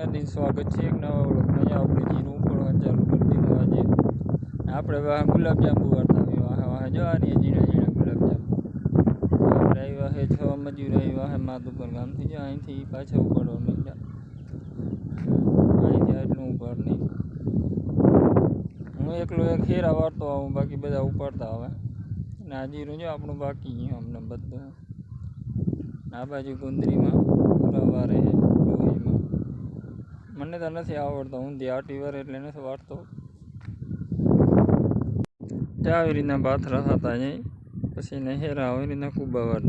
દ્વારકાથી સ્વાગત છે એક નવા વ્લોગમાં. આપણે જીરું ઉપાડવા ચાલુ કરી દીધું. આજે આપણે વાહ ગુલાબજાંબુ વાળતા આવ્યા વાહ વાહ જો આ રહ્યા ઝીણા ઝીણા ગુલાબજાંબુ. આપણે આવ્યા છે છ મજૂર, આવ્યા છે માત ઉપર ગામથી. જો અહીંથી પાછા ઉપાડવા માંડ્યા. અહીંથી આટલું ઉપર નહીં. હું એકલો એક હેરા વાળતો આવું, બાકી બધા ઉપાડતા આવે અને આ જીરું જો આપણું બાકી ગયું અમને બધું. આ બાજુ ગુંદરીમાં પૂરા વારે છે, ડોહીમાં. મને તો નથી આવડતો, હું આટી વાર એટલે નથી વાંચતો આવી રીતના બાથરા થતા જાય, પછી નહેરા આવી રીતના ખૂબ વાર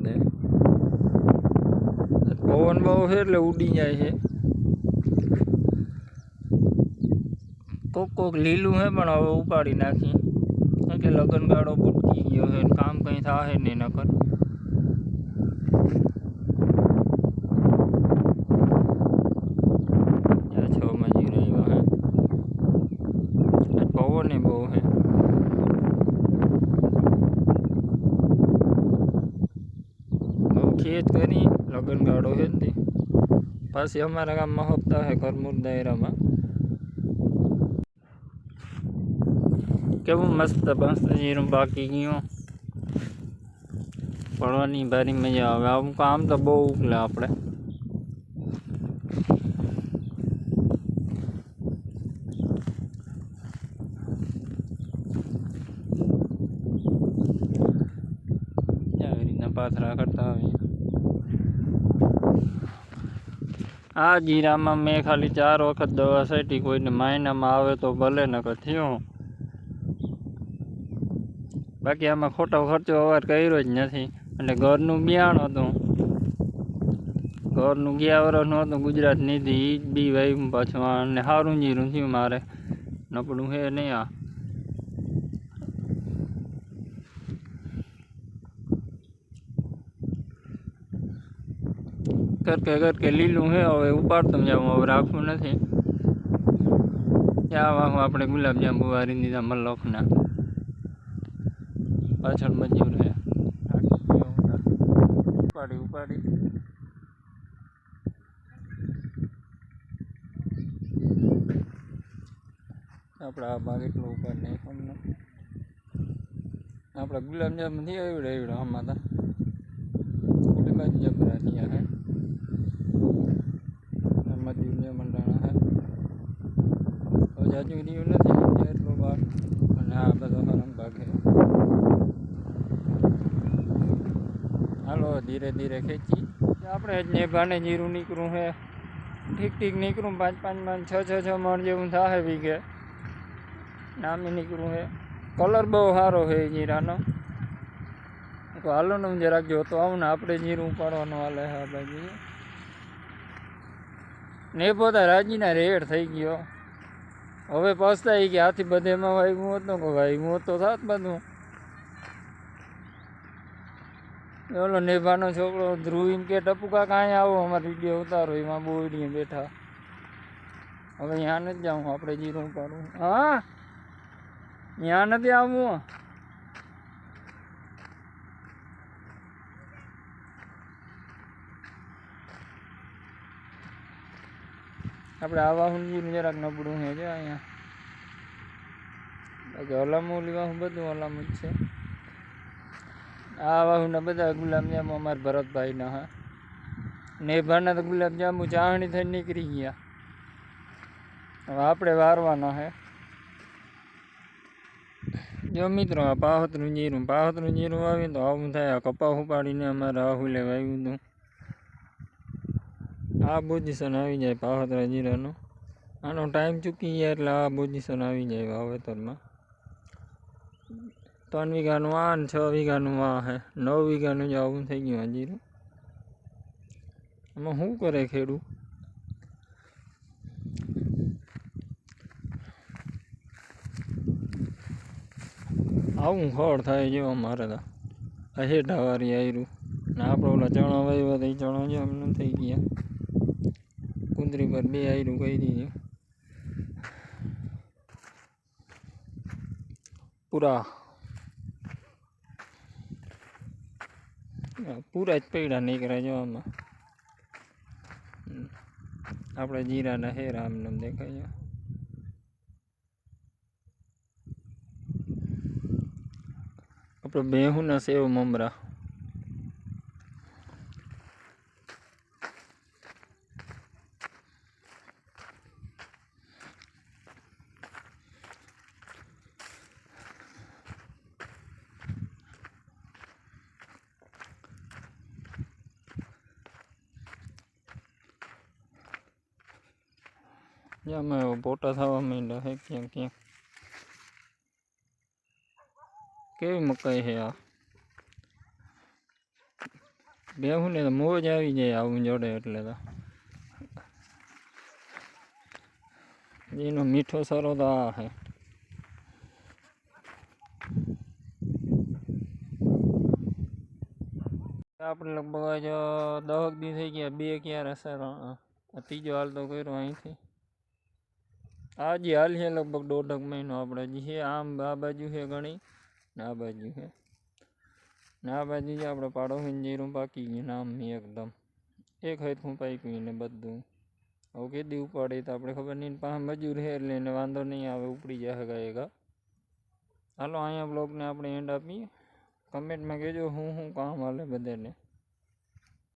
પવન બહુ છે એટલે ઉડી જાય છે. કોક કોક લીલું છે પણ હવે ઉપાડી નાખી. એટલે લગનગાળો બુટકી ગયો છે, કામ કંઈ થાય નહીં નકર આ છ મજૂર આવ્યા હે આજ પવન બહુ હે બહુ ખેત ગાળો છે ને પાછી અમારા ગામમાં હપ્તા હે કરમૂર દાયરામાં. કેવું મસ્ત મસ્ત જીરું બાકી ગયું. પડવાની ભારી મજા આવે. આમ કામ તો બહુ ઉકલે આપણે. પાથરા કરતા આવીએ આ જીરામાં મેં ખાલી ચાર વખત દવા છાંટી, કોઈને માયનામાં આવે તો ભલે, નકર થયું. બાકી આમાં ખોટો ખર્ચો અવાર કર્યો જ નથી. અને ઘરનું બિયાણ હતું. ઘરનું ગયા વર્ષનું હતું, ગુજરાત નિધિ એ જ બી વાવ્યું પાછું અને સારું જીરું થયું મારે. નકડું હે નહીં આ. કરકે કરકે લીલું છે હવે ઉપાડતું જાઉં, હવે રાખવું નથી. ત્યાં આપણે ગુલાબજાંબુ વારી દીધા મલ્લોખના પાછળ મજૂર રહ્યા ઉપાડી ઉપાડી. આપણે આ ભાગ એટલો ઉપર નહીં અમને. આપણે ગુલાબજાંબુ નથી આવડે આવડે આમાં તો. ઓલી બાજુ જબરા થયા હે મજૂર ને મંડાણા હે જાજુ રહ્યું નથી એટલો ભાગ અને આ બધો હરમ ભાગ હાલો, ધીરે ધીરે ખેંચી. આપણે જ ને ભાને જીરું નીકળું હે ઠીક ઠીક નીકળું, પાંચ પાંચ મણ છ છ છ મણ જેવું થાય વીઘે. નામે નીકળું હે કલર બહુ સારો છે જીરાનો. તો હાલો ને જરાક જોતો આવું ને આપણે જીરું ઉપાડવાનું હાલે હા બાજુ ને પોતા રાજીના રેડ થઈ ગયો. હવે પસ્તાઈ કે હાથી બધેમાં વાગ્યું હતું કે વાગ્યું તો થાત બધું. ઓલો નેભાનો છોકરો ધ્રુવ કે ટપુકા કાંઈ આવો? અમારે વીડિયો ઉતારો. એમાં બોડીએ બેઠા. હવે ત્યાં નથી જાઉં. આપણે જીરું ઉપાડવું. હા? ત્યાં નથી આવવું? આપણે આવા હુંજીનું જરાક નબળું છે અહીંયા. બાકી હલામું લીવાહું બધું હલામું જ છે. આ વાહુના બધા ગુલાબજાંબુ અમારા ભરતભાઈના હા. નેભાના તો ગુલાબજાંબુ ચાહણી થઈને નીકળી ગયા. હવે આપણે વારવાના હે. જો મિત્રો આ પાહતનું જીરું પાહતનું જીરું આવ્યું તો આવું થાય કપાસ ઉપાડીને અમારે રાહુલે વાવ્યું હતું આ પોઝિશન આવી જાય પાવતરા જીરાનો. આનો ટાઈમ ચૂકી જાય એટલે આ પોઝિશન આવી જાય વાવેતરમાં. ત્રણ વીઘાનું આ ને છ વીઘાનું આ હે. નવ વીઘાનું જ આવું થઈ ગયું આ જીરું. આમાં શું કરે ખેડૂત? આવું ખોળ થાય જો અમારે તો. હેઠા વારી આવ્યું ને આપણે ઓલા ચણા વાવ્યા તો એ ચણા જો એમને થઈ ગયા. કુંદરી પર બે આયરું કરી દીધું પૂરા પૂરા જ પૈડા નીકળે જો આમાં. આપણે જીરાના હેર આમ નામ દેખાય આપણે બેહુના સેવ મમરા આમાં એવો પોટા થવા માંડ્યા હે ક્યાંક ક્યાંક કેવી મકાઈ છે આ બેહું ને તો મોજ આવી જાય આવું જોડે એટલે તો એનો મીઠો સરો તો આ હે આપણે લગભગ આજ દહક દી થઈ ગયા બે ક્યારે સર ત્રીજો હાલ તો કર્યો અહીંથી આજે હાલ છે લગભગ દોઢક મહિનો આપણે હજી છે. આમ આ બાજુ છે ઘણી, ને આ બાજુ છે. ને આ બાજુ છે આપણે પાડોશી જીરું પાકી ગયું નામ એકદમ. એક હરખું પાક્યું ને બધું. હવે કેદી ઉપાડી તો આપણે ખબર નહીં પાસે મજૂર છે એટલે એને વાંધો નહીં આવે, ઉપડી જાય ગાય ગા હાલો, અહીંયા બ્લોગને આપણે એન્ડ આપીએ. કમેન્ટમાં કહેજો હું શું કામ હાલે બધાને.